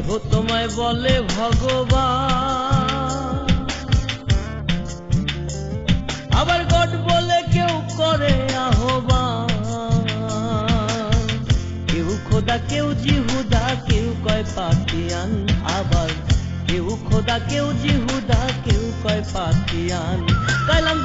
কেহ তোমায় বলে ভগবান। আবার গড বলে কেউ করে আহ্বান। কেউ খোদা, কেউ জিহুদা, কেউ কয় পাতিয়ান আবার। কেউ খোদা, কেউ জিহুদা, কেউ কয় পাতিয়ান কালাম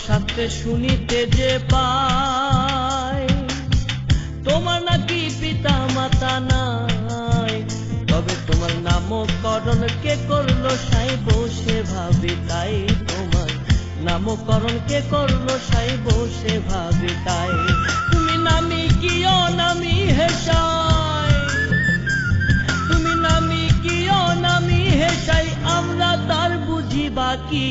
সর্বশাস্ত্রে শুনিতে যে পাই তোমার নাকি পিতা মাতা নাই। তবে তোমার নামকরণ কে করল সাই বসে ভাবি, তাই তোমার নামকরণ কে করল সাই বসে ভাবি, তাই। তুমি নামি কি অনামি হেসাই? তুমি নামি কি অনামি হেসাই? আমরা তার বুঝি বাকি।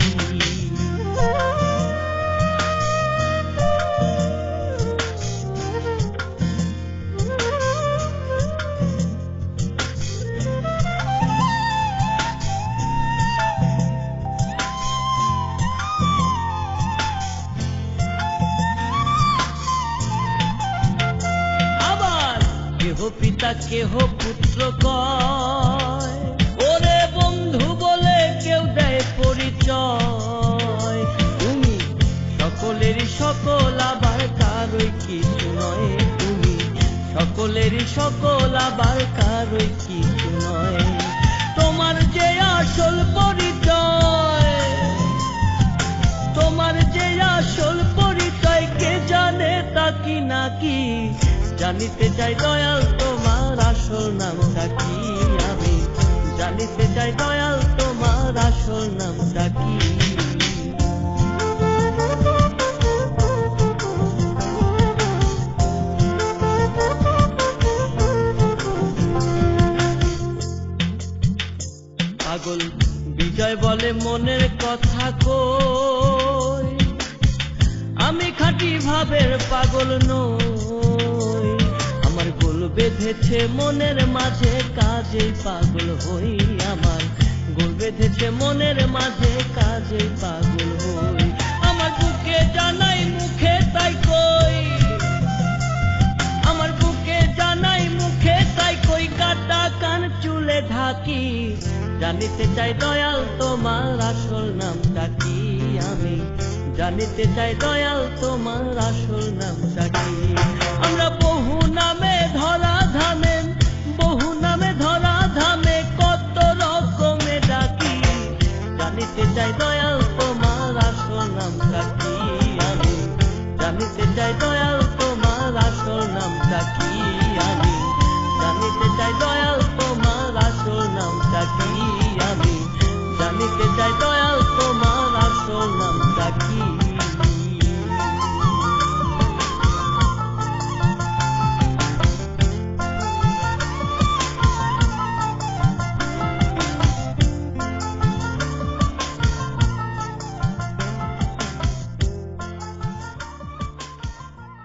পিতা কেহ পুত্র কয়? ওরে বন্ধু বলে কেউ দেয় পরিচয়। তুমি সকলেরই সকল আবার কারই কিছু নয়। তুমি সকলেরই সকল আবার কারই কিছু নয়। তোমার যে আসল পরিচয়, তোমার যে আসল পরিচয় কে জানে তা কি নাকি জানিতে চাই দয়াল তোমার আসল নামটা কি আমি? জানিতে চাই দয়াল তোমার আসল নামটা কি? পাগল, বিজয় বলে মনের কথা কই? আমি খাঁটি ভাবের পাগল নই। আমার গোল বেঁধেছে মনের মাঝে কাজে পাগল হই আমার। গোল বেঁধেছে মনের মাঝে কাজে পাগল হই। আমার বুকে জানাই মুখে তাই কই। আমার বুকে জানাই মুখে তাই কই কাটা কান চুলে ঢাকি। জানিতে চাই দয়াল তোমার আসল নামটা কি আমি? জানিতে চাই দয়াল তোমার আসল নামটা কি? ধরা ধামে বহু নামে ধরা ধামে কত রকমে ডাকি। জানিতে চাই দয়াল তোমার আসল নাম থাকি আমি? জানিতে চাই দয়াল তোমার আসল নাম থাকি আমি? জানিতে চাই দয়াল তোমার আসল নাম থাকি আমি? জানিতে চাই দয়াল তোমার আসল নাম থাকি